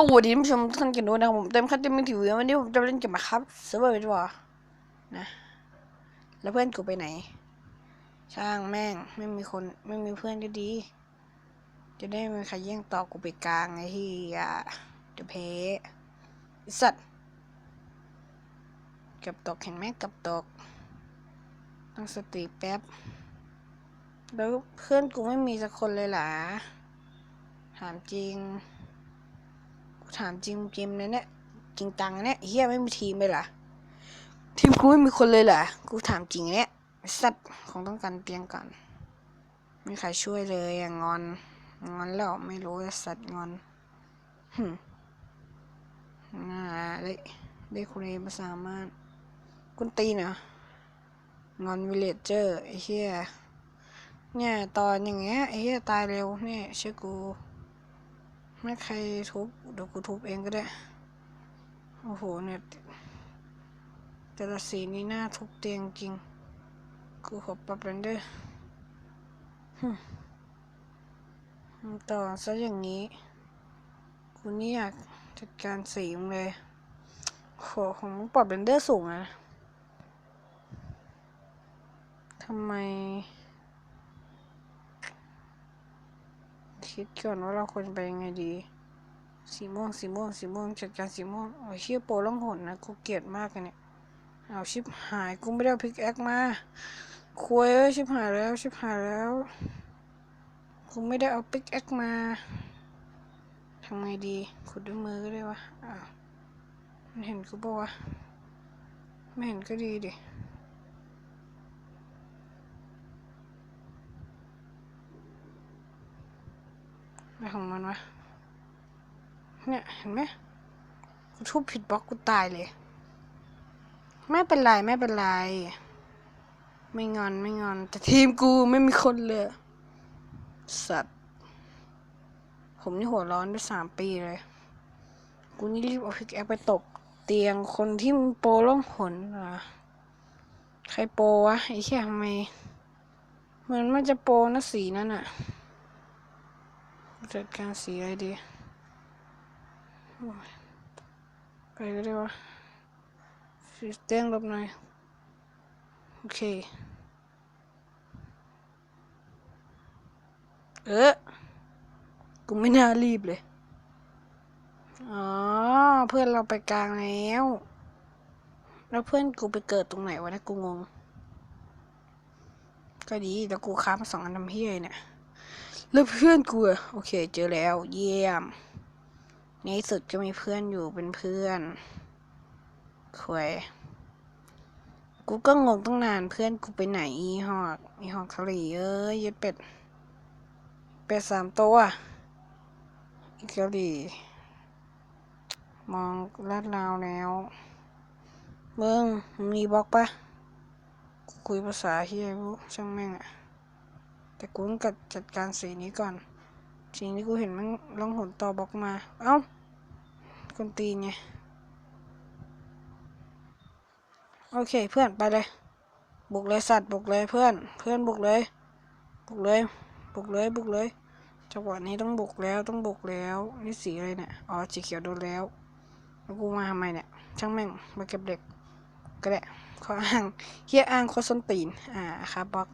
สวัสดีผู้ชมทุกท่านกันด้วยนะครับผมเต็มคัดเต็มทีวีวันนี้ผมจะเล่นเกมมาครับเซิร์ฟเวอร์วิดวอร์นะ แล้วเพื่อนกูไปไหน ช่างแม่งไม่มีคนไม่มีเพื่อนก็ดี จะได้ไม่มีใครแย่งต่อกูไปกลางไอ้ที่อะเดี๋ยวเพไอ้สัตว์เกับตกเห็นไหมเกับตกตั้งสติแป๊บแล้วเพื่อนกูไม่มีสักคนเลยหรอถามจริง ถามจริงจริงเลยเนี่ยจริงตังเนี่ยเฮียไม่มีทีมเลยเหรอทีมกูไม่มีคนเลยเหรอกูถามจริงเนี่ยสัตว์คงต้องการเตียงก่อนไม่ใครช่วยเลยอะงอนงอนแล้วไม่รู้สัตว์งอนหึมน่าได้ได้คุณเอมาสามารถคุณตีเหรองอนวิเลจเจอร์ไอ้เฮียเนี่ยตอนอย่างเงี้ยไอ้เฮียตายเร็วเนี่ยเชื่อกู ไม่ใครทุบเดี๋ยวกูทุบเองก็ได้ โอ้โหเนี่ยแต่ละสีนี่น่าทุบเตียงจริง กูขอปรับเรนเดอร์ต่อซะอย่างนี้ กูนี่อยากจัดการสีมึงเลยโหของมึงปรับเรนเดอร์สูงอะทำไม คิดก่อนว่าเราควรไปยังไงดี สีม่วงสีม่วงสีม่วงจัดการสีม่วงโอ้ยเชี่ยโปล่องหนนะกูเกลียดมากเลยเนี่ยเอาชิบหายกูไม่ได้พิกแอคมาคุยเอ้ยชิบหายแล้วชิบหายแล้วกูไม่ได้เอาพิกแอคมาทำไงดีขุดด้วยมือก็ได้วะอ้าวมันเห็นกูปะวะไม่เห็นก็ดีดิ อะไรของมันวะ เนี่ย เห็นไหมกูทุบผิดบล็อกกูตายเลย ไม่เป็นไร ไม่เป็นไร ไม่งอนไม่งอน แต่ทีมกูไม่มีคนเลย สัตว์ ผมนี่หัวร้อนไปสามปีเลย กูนี่รีบเอาพิกแอคไปตบเตียงคนที่มโปรล่องหนเหรอใครโปรวะไอ้แค่ทำไมเหมือนมันจะโปรนะสีนั่นอะ จัดการสีอะไรดียไปก็ได้วะสีแต้งลบหน่อย โอเค เออกูไม่น่ารีบเลย อ๋อ เพื่อนเราไปกลางแล้ว แล้วเพื่อนกูไปเกิดตรงไหนวะนะกูงง ก็ดีแล้วกูค้ามาสองอันทำเฮียเนี่ย แล้วเพื่อนกูอะโอเค เจอแล้ว เยี่ยม ในสุดก็มีเพื่อนอยู่เป็นเพื่อนควยกูก็งงตั้งนานเพื่อนกูไปไหนอีหอกอีหอกทะเลเอ้ยยัดเป็ด เป็ดสามตัวอีกะหรี่มองลาดราวแล้วมึงมึงมีบล็อกปะคุยภาษาเฮียกูช่างแม่งอะ แต่กูต้องกัดจัดการสีนี้ก่อนสีนี้กูเห็นมันล่องหนต่อบอกมา เอ้าคนตีนไง โอเคเพื่อนไปเลย บุกเลยสัตว์บุกเลยเพื่อน เพื่อนบุกเลย บุกเลย บุกเลยบุกเลย จังหวะนี้ต้องบุกแล้วต้องบุกแล้ว นี่สีอะไรเนี่ย อ๋อสีเขียวโดนแล้วแล้วกูมาทำไมเนี่ย ช่างแม่งมาเก็บเด็ก ก็ได้ข้ออ้างเฮียอ้างโคส้นตีน อ่าครับบล็อก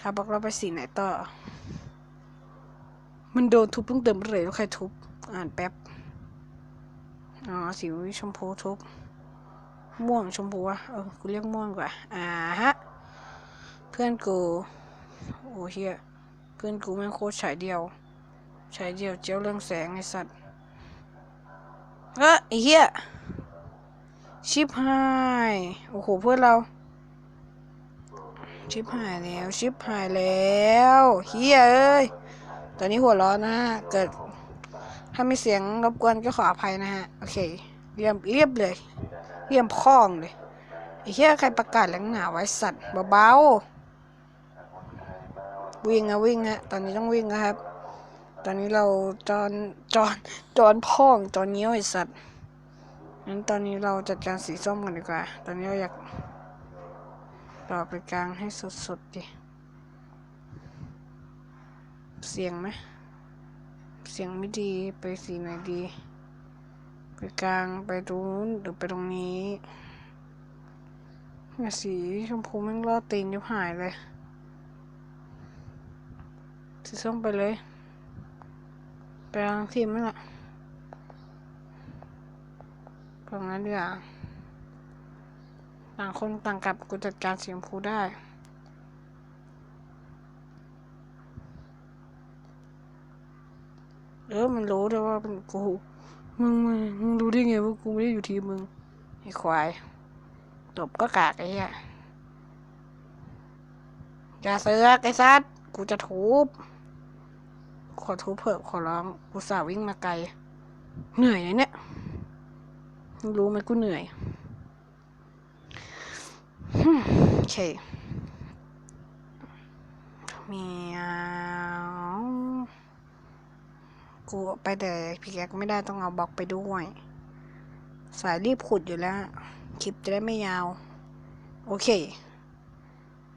ครับบอกเราไปสีไหนต่อ มันโดนทุบเพิ่งเติมเลยแล้วใครทุบ อ่านแป๊บ อ๋อ สีชมพูทุบ ม่วงชมพูวะเออ กูเรียกม่วงกว่า อ่าฮะ เพื่อนกู โอ้เฮียเพื่อนกูแม่งโคตรฉายเดียว ฉายเดียวเจ้าเรื่องแสงไอสัตว์เออไอเฮียชิบหาย โอ้โห เพื่อนเรา ชิบหายแล้ว ชิบหายแล้วเฮียเอ้ย ตอนนี้หัวร้อนนะฮะ เกิด ถ้ามีเสียงรบกวนก็ขออภัยนะฮะ โอเค เรียบเรียบเลย เรียบพ้องเลยไอ้เฮียใครประกาศแหลงหนาไว้สัตว์เบาๆ วิ่งอะวิ่งอะตอนนี้ต้องวิ่งนะครับ ตอนนี้เราจอนจอนจอนพ้องจอนเงี้ยวไอสัตว์งั้นตอนนี้เราจัดการสีส้มกันดีกว่า ตอนนี้เราอยาก ต่อไปกลางให้สุดๆดิเสียงไหมเสียงไม่ดีไปสีไหนดี ไปกลางไปตรงนู้นหรือไปตรงนี้เนี่ยสีชมพูแม่งล่อตีนยุบหายเลยสีส้มไปเลย ไปทางทีมนั่นแหละตรงนั้นดีกว่า ต่างคนต่างกับกูจัดการสีชมพูได้ เออมันรู้ด้วยว่าเป็นกู มึงมึงมึงรู้ได้ไงว่ากูไม่ได้อยู่ทีมมึงไอ้ควายตบก็กากไอ้เหี้ยอย่าเสือกไอ้ซัดกูจะทุบขอทุบเถอะขอร้องกูสาห์วิ่งมาไกล เหนื่อยเลยเนี่ย รู้ไหมกูเหนื่อยฮึ่มโอ เคเมียวกูไปแต่พี่แกกไม่ได้ต้องเอาบล็อกไปด้วย สายรีบขุดอยู่แล้ว คลิปจะได้ไม่ยาว โอเค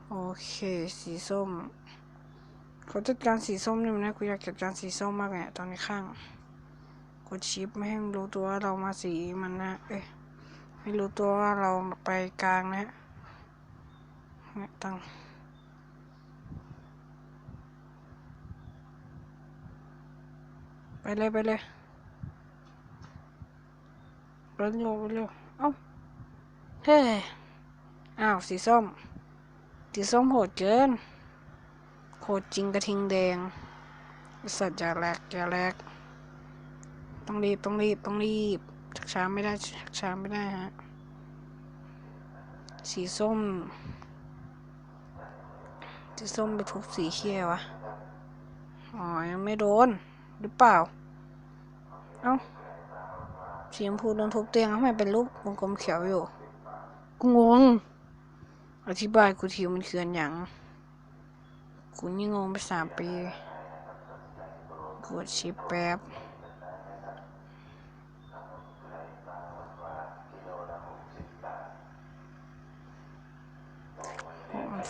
โอเค สีส้มเขาจัดการสีส้มเนี่ยนะกูอยากจัดการสีส้มมากเลยอะตอนนี้ข้างกดชิปไม่ให้มันรู้ตัวว่าเรามาสีมันนะ เอ้ยไม่รู้ตัวว่าเราไปกลางนะ เนี่ตั้งไปเลยไปเลยเร็วเร็วเร็วเอ้าเฮ้อ้าวสีส้ม สีส้มโหดเกินโหดจริงกระทิงแดงสัตว์อย่าแลกอย่าแลกต้องรีบต้องรีบต้องรีบชักช้าไม่ได้ชักช้าไม่ได้ฮะสีส้ม สีส้มไปทุบสีเขียววะอ๋อ ยังไม่โดน หรือเปล่า เอ้า สีชมพูโดนทุบเตียงทำไมเป็นรูปวงกลมเขียวอยู่กูงง อธิบายกูทีมันคืออันหยังกูนี่งงไปสามปี กดชิปแป๊บ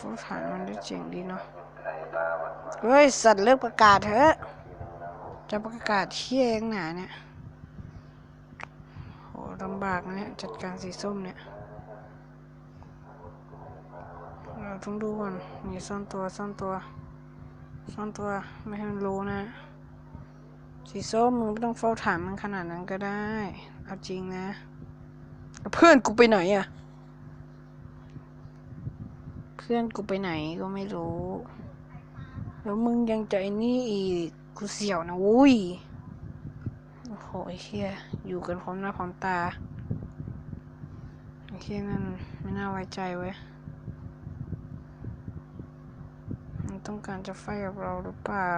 โอ้มันฟูฐานมันได้เจ๋งดีเนาะเฮ้ย สัตว์เลิกประกาศเถอะ จะประกาศเที่ยงหนาเนี่ยโหลำบากนะเนี่ยจัดการสีส้มเนี่ย เราต้องดูก่อนมีซ่อนตัวซ่อนตัวซ่อนตัวไม่ให้มันรู้นะ สีส้มมึงไม่ต้องเฝ้าถามมันขนาดนั้นก็ได้ เอาจริงนะ เพื่อนกูไปไหนอะ เพื่อนกูไปไหนก็ไม่รู้ แล้วมึงยังใจนี่อีก กูเสียวนะวุ้ย โอ้โหไอ้เฮียอยู่กันพร้อมหน้าพร้อมตา ไอ้เฮียนั่นไม่น่าไว้ใจเว้ย มันต้องการจะไฟกับเราหรือเปล่า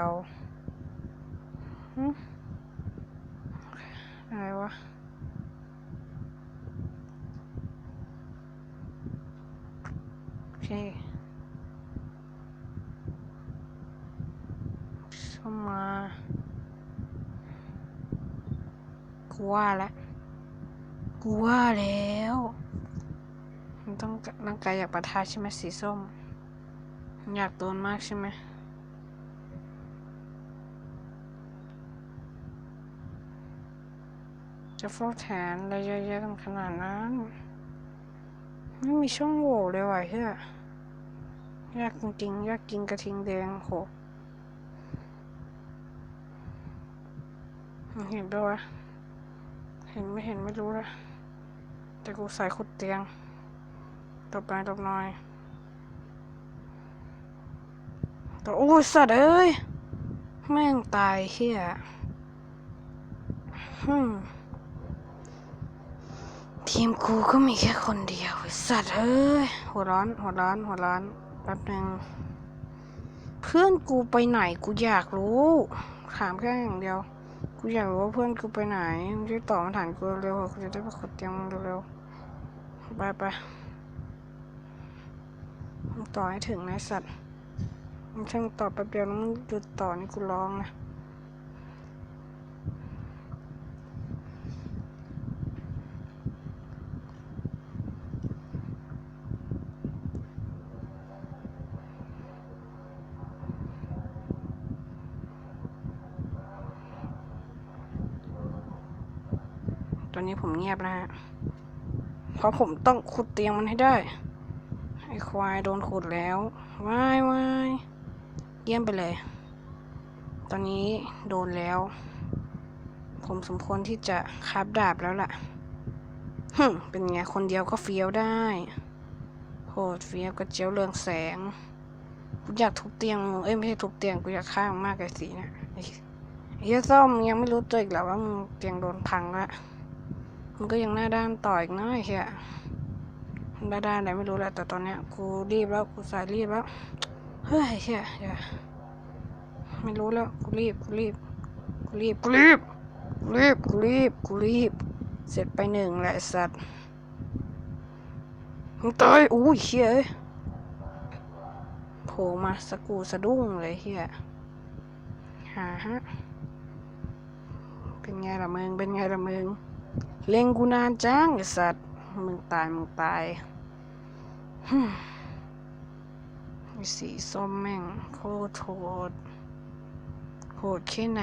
อะไรวะ โอ เคเข้ามากูว่าแล้วกูว่าแล้ว มันต้องร่างกายอยากประทะใช่ไหมสีส้ม อยากโดนมากใช่ไหมจะเฝ้าแทนอะไรเยอะแยะกันขนาดนั้น ไม่มีช่องโหว่เลยว่ะเฮียยากจริงๆยากกินกระทิงแดงโหเห็นปะวะ เห็นไม่เห็นไม่รู้ละแต่กูใส่ขุดเตียงตบไปตบหน่อยต่โอ้ยสัตว์เอ้ย แม่งตายเฮียฮึม ทีมกูก็มีแค่คนเดียวสัตว์เอ้ยหัวร้อนหัวร้อนหัวร้อนแป๊บหนึ่งเพื่อนกูไปไหนกูอยากรู้ถามแค่อย่างเดียว กูอยากรู้ว่าเพื่อนกูไปไหนมึงช่วยตอบคำถามกูเร็วๆกูจะได้ไปขุดเตียงมึงเร็วๆไปไปมึงต่อให้ถึงนะสัตว์มึงช่างตอบแป๊บเดียวแล้วมึงหยุดต่อนี่กูร้องนะ ตอนนี้ผมเงียบนะฮะ เพราะผมต้องขุดเตียงมันให้ได้ ไอ้ควายโดนขุดแล้ววายวายเยี่ยมไปเลย ตอนนี้โดนแล้ว ผมสมควรที่จะคาบดาบแล้วล่ะฮึเป็นไง คนเดียวก็เฟี้ยวได้โหดเฟี้ยวกระเจียวเรืองแสงกูอยากทุบเตียงเอ้ยไม่ใช่ทุบเตียงกูอยากฆ่ามึงมากไอ้สีเนะไอ้ไอ้เฮียส้มยังไม่รู้ตัวอีกเหรอว่ามึงเตียงโดนพังละ มึงก็ยังหน้าด้านต่ออีกน้อยเฮียหน้าด้านไหนไม่รู้แหละแต่ตอนเนี้ยกูรีบแล้วกูสายรีบแล้วเฮ้ยเฮียเฮียไม่รู้แล้วกูรีบกูรีบกูรีบกูรีบกูรีบกูรีบกูรีบ เสร็จไปหนึ่งแหละสัตว์มึงตายอุ้ยเฮียโผล่มาสกูสะดุ้งเลยเฮียหาฮะเป็นไงล่ะมึงเป็นไงล่ะมึง เล็งกูนานจังไอสัตว์ มึงตาย มึงตายสีส้มแม่งโคตรโหดโหดแค่ไหน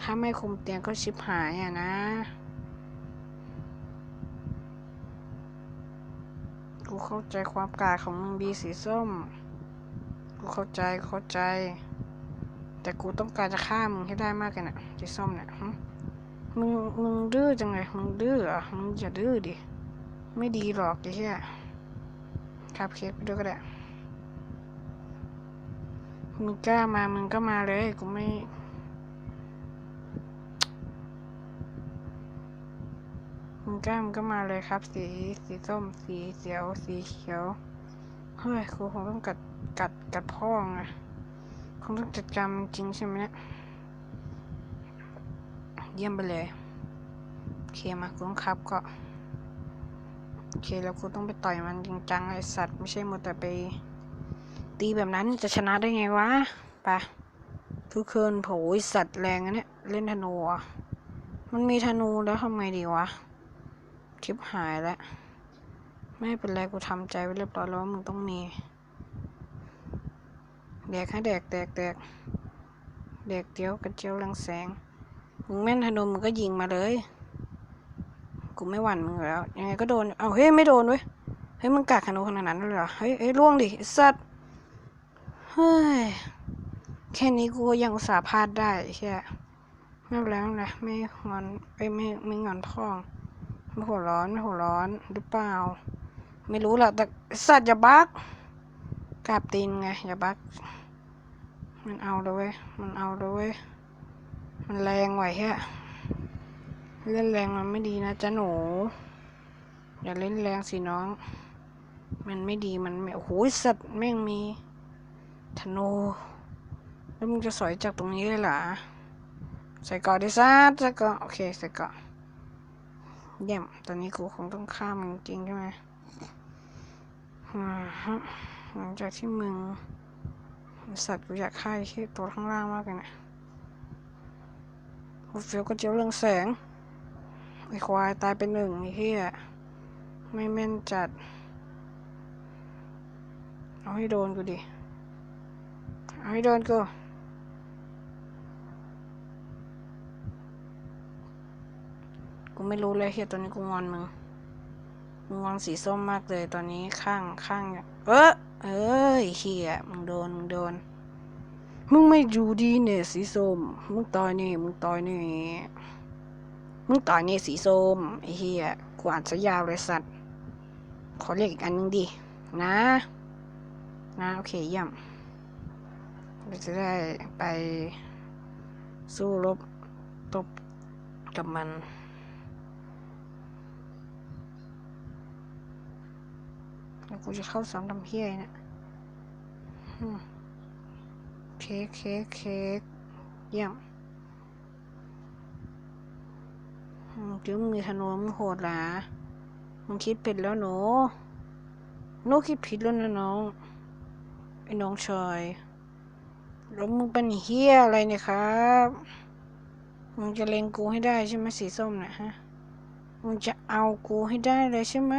ถ้าไม่คุมเตียงก็ชิบหายอะนะ กูเข้าใจความกล้าของมึงดีสีส้ม กูเข้าใจเข้าใจ แต่กูต้องการจะฆ่ามึงให้ได้มากเลยนะสีส้มเนี่ย มึงมึงดื้อจังเลยมึงดื้อเหรอะมึงอย่าดื้อดิ ไม่ดีหรอกไอ้เหี้ยครับเค้กไปด้วยก็ได้มึงกล้ามามึงก็มาเลยกูไม่มึงกล้ามึงก็มาเลยครับ สีสีส้มสีเขียว สีเขียว เฮ้ยครูคงต้องกัดกัดกัดพ่องอะคงต้องจัดการจริงใช่ไหมเนี่ย เยี่ยมไปเลย โอเคมากูต้องครับก็ โอเคแล้วกูต้องไปต่อยมันจริงจังไอสัตว์ไม่ใช่มัวแต่ไป ตีแบบนั้นจะชนะได้ไงวะไปะทุกคนโผยสัตว์แรงอันเนี้ยเล่นธนูอะมันมีธนูแล้วทำไงดีวะคลิปหายแล้ว ไม่เป็นไรกูทำใจไว้เรียบร้อยแล้วมึงต้องมีแดกให้แดกแดกแดกแดกเดียวกระเจียวรังแสง มึงแม่นธนูมึงก็ยิงมาเลย กูไม่หวั่นมึงแล้ว ยังไงก็โดน เอาเฮ้ยไม่โดนเว้ย เฮ้ยมึงกากธนูขนาดนั้นเลยเหรอ เฮ้ยเฮ้ยล่วงดิสัตว์ เฮ้ย แค่นี้กูยังสาพาดได้แค่ไม่เป็นไรไม่เป็นไรไม่งอนไอ้ไม่ไม่งอนพ่องไม่หัวร้อนไม่หัวร้อนหรือเปล่า ไม่รู้แหละแต่สัตว์อย่าบักกาบตีนไงอย่าบักมันเอาเลยเว้ยมันเอาเลยเว้ย มันแรงไหวแค่เล่นแรงมันไม่ดีนะจ๊ะหนู อย่าเล่นแรงสิน้อง มันไม่ดีมันไม่โอ้โหสัตว์แม่งมีธนูแล้วมึงจะสอยจากตรงนี้เลยเหรอใส่เกอดิซัดใส่เกอโอเคใส่เกอเยี่ยมตอนนี้กูคงต้องฆ่ามันจริงใช่ไหมหลังจากที่มึงสัตว์กูอยากฆ่าที่ตัวข้างล่างมากเลยนะ กูเฟียวก็เจียวเรื่องแสง ไอ้ควายตายเป็นหนึ่งไอ้เหี้ยไม่แม่นจัด เอาให้โดนกูดิ เอาให้โดนกูกูไม่รู้เลยเฮียตอนนี้กูงอนมึงมึงงอนสีส้มมากเลยตอนนี้ข้างข้าง เออเอ้ยเฮียมึงโดนมึงโดน มึงไม่อยู่ดีเนี่ยสีส้ม มึงตายเนี่ยมึงตายเนี่ยมึงตายเนี่ยสีส้มไอ้เฮียกูอ่านซะยาวเลยสัตว์ ขอเรียกอีกอันนึงดิ นะ นะโอเคเยี่ยมเราจะได้ไปสู้รบตบกับมันแล้วกูจะเข้าสามลำเพี้ยเนี่ย เค้กเค้กเค้กเยี่ยมอืมเดี๋ยวมึงมีธนูมึงโหดหละมึงคิดผิดแล้วหนูหนูคิดผิดแล้วนะน้องไอ้น้องชายแล้วมึงเป็นเฮี้ยอะไรเนี่ยครับมึงจะเล็งกูให้ได้ใช่ไหมสีส้มเนะฮะมึงจะเอากูให้ได้เลยใช่ไหม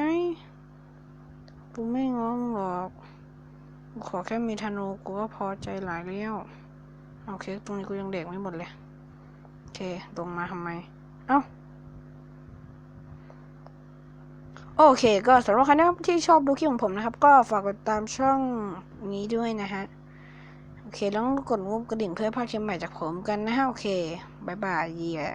กูไม่งอมงหรอก ขอแค่มีธนูกูก็พอใจหลายแล้วโอเค ตรงนี้กูยังเด็กไม่หมดเลย โอเค ตรงมาทำไม เอ้า โอเค ก็สำหรับใครที่ชอบดูคลิปของผมนะครับ ก็ฝากกดตามช่องนี้ด้วยนะฮะ โอเคต้องกดรูปกระดิ่งเพื่อภลาดคลิปใหม่จากผมกันนะฮะ โอเคบายบายเย่